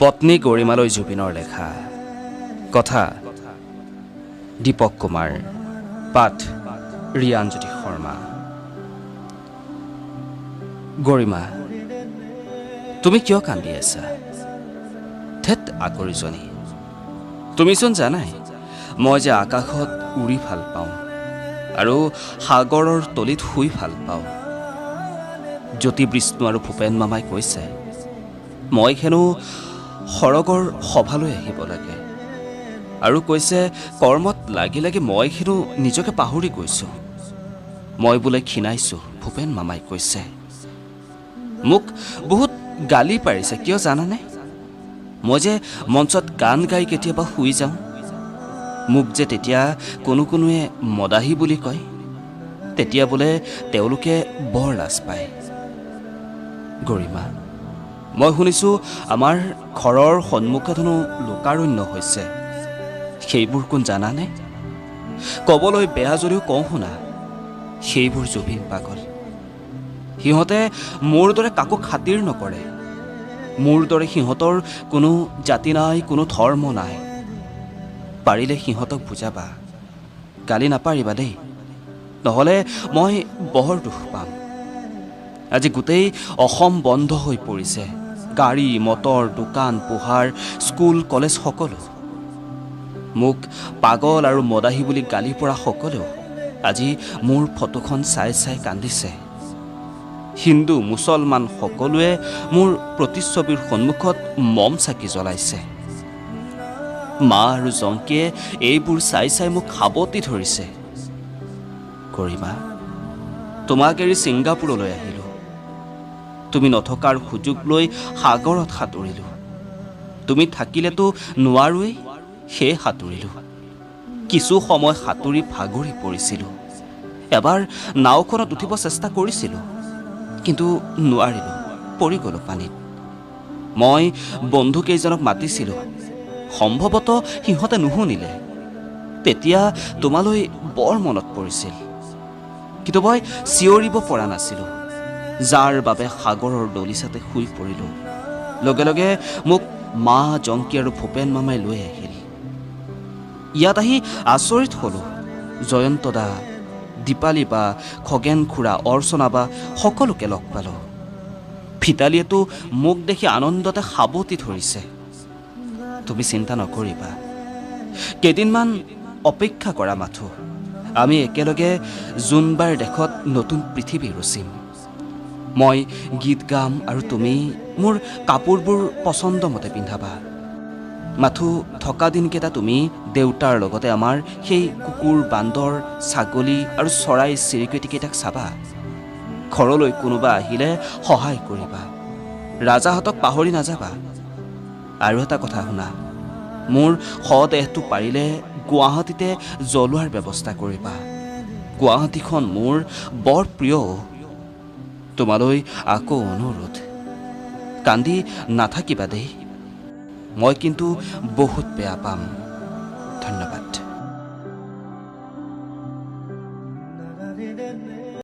পত্নী গৰিমালৈ জুবিনৰ লেখা। কথা দীপক কুমাৰ পাঠ ৰিয়ানজ্যোতি শৰ্মা। গৰিমা তুমি কিয় কান্দি আছা? থেত আকৰিজনী। তুমিচোন জানাই মই যে আকাশত উৰি ভাল পাওঁ আৰু সাগৰৰ তলিত শুই ভাল পাওঁ। জ্যোতি বিষ্ণু আৰু ভূপেন মামাই কৈছে মই হেনো সৰগৰ সভালৈ আহিব লাগে। আৰু কৈছে কৰ্মত লাগি লাগি মই হেনো নিজকে পাহৰি গৈছোঁ। মই বোলে ক্ষীণাইছোঁ ভূপেন মামাই কৈছে। মোক বহুত গালি পাৰিছে কিয় জানানে? মই যে মঞ্চত গান গাই কেতিয়াবা শুই যাওঁ। মোক যে তেতিয়া কোনো কোনোৱে মদাহী বুলি কয় তেতিয়া বোলে তেওঁলোকে বৰ লাজ পায়। গৰিমা মই শুনিছোঁ আমাৰ ঘৰৰ সন্মুখত হেনো লোকাৰণ্য হৈছে। সেইবোৰ কোন জানানে? ক'বলৈ বেয়া যদিও কওঁ শুনা সেইবোৰ জুবিন পাগল। সিহঁতে মোৰ দৰে কাকো খাতিৰ নকৰে। মোৰ দৰে সিহঁতৰ কোনো জাতি নাই কোনো ধৰ্ম নাই। পাৰিলে সিহঁতক বুজাবা গালি নাপাৰিবা দেই। নহ'লে মই বৰ দুখ পাম। আজি গোটেই অসম বন্ধ হৈ পৰিছে। গাড়ী মটৰ দোকান পোহাৰ স্কুল কলেজ সকলো। মোক পাগল আৰু মদাহী বুলি গালি পৰা সকলেও আজি মোৰ ফটোখন চাই চাই কান্দিছে। হিন্দু মুছলমান সকলোৱে মোৰ প্ৰতিচ্ছবিৰ সন্মুখত মম চাকি জ্বলাইছে। মা আৰু জংকীয়ে এইবোৰ চাই চাই মোক সাৱটি ধৰিছে। কৰিমা তোমাক এৰি ছিংগাপুৰলৈ আহিলোঁ। তুমি নথকাৰ সুযোগ লৈ সাগৰত সাঁতুৰিলোঁ। তুমি থাকিলেতো নোৱাৰোৱেই সেয়ে সাঁতুৰিলোঁ। কিছু সময় সাঁতুৰি ভাগৰি পৰিছিলোঁ। এবাৰ নাওখনত উঠিব চেষ্টা কৰিছিলোঁ কিন্তু নোৱাৰিলোঁ পৰি গ'লোঁ পানীত। মই বন্ধুকেইজনক মাতিছিলোঁ। সম্ভৱতঃ সিহঁতে নুশুনিলে। তেতিয়া তোমালৈ বৰ মনত পৰিছিল। কিন্তু মই চিঞৰিব পৰা নাছিলোঁ। যাৰ বাবে সাগৰৰ দলিচাতে শুই পৰিলোঁ। লগে লগে মোক মা জংকী আৰু ভূপেন মামাই লৈ আহিল। ইয়াত আহি আচৰিত হ'লোঁ। জয়ন্ত দা দীপালী বা খগেন খুৰা অৰ্চনা বা সকলোকে লগ পালোঁ। ভিতালীয়েতো মোক দেখি আনন্দতে সাৱটি ধৰিছে। তুমি চিন্তা নকৰিবা। কেইদিনমান অপেক্ষা কৰা মাথো। আমি একেলগে জোনবাৰ দেশত নতুন পৃথিৱী ৰচিম। মই গীত গাম আৰু তুমি মোৰ কাপোৰবোৰ পচন্দমতে পিন্ধাবা। মাথো থকা দিনকেইটা তুমি দেউতাৰ লগতে আমাৰ সেই কুকুৰ বান্দৰ ছাগলী আৰু চৰাই চিৰিকটিকেইটাক চাবা। ঘৰলৈ কোনোবা আহিলে সহায় কৰিবা। ৰাজাহঁতক পাহৰি নাযাবা। আৰু এটা কথা শুনা মোৰ শদেহটো পাৰিলে গুৱাহাটীতে জ্বলোৱাৰ ব্যৱস্থা কৰিবা। গুৱাহাটীখন মোৰ বৰ প্ৰিয়। তোমালৈ আকৌ অনুৰোধ কান্দি নাথাকিবা দেই। মই কিন্তু বহুত বেয়া পাম। ধন্যবাদ।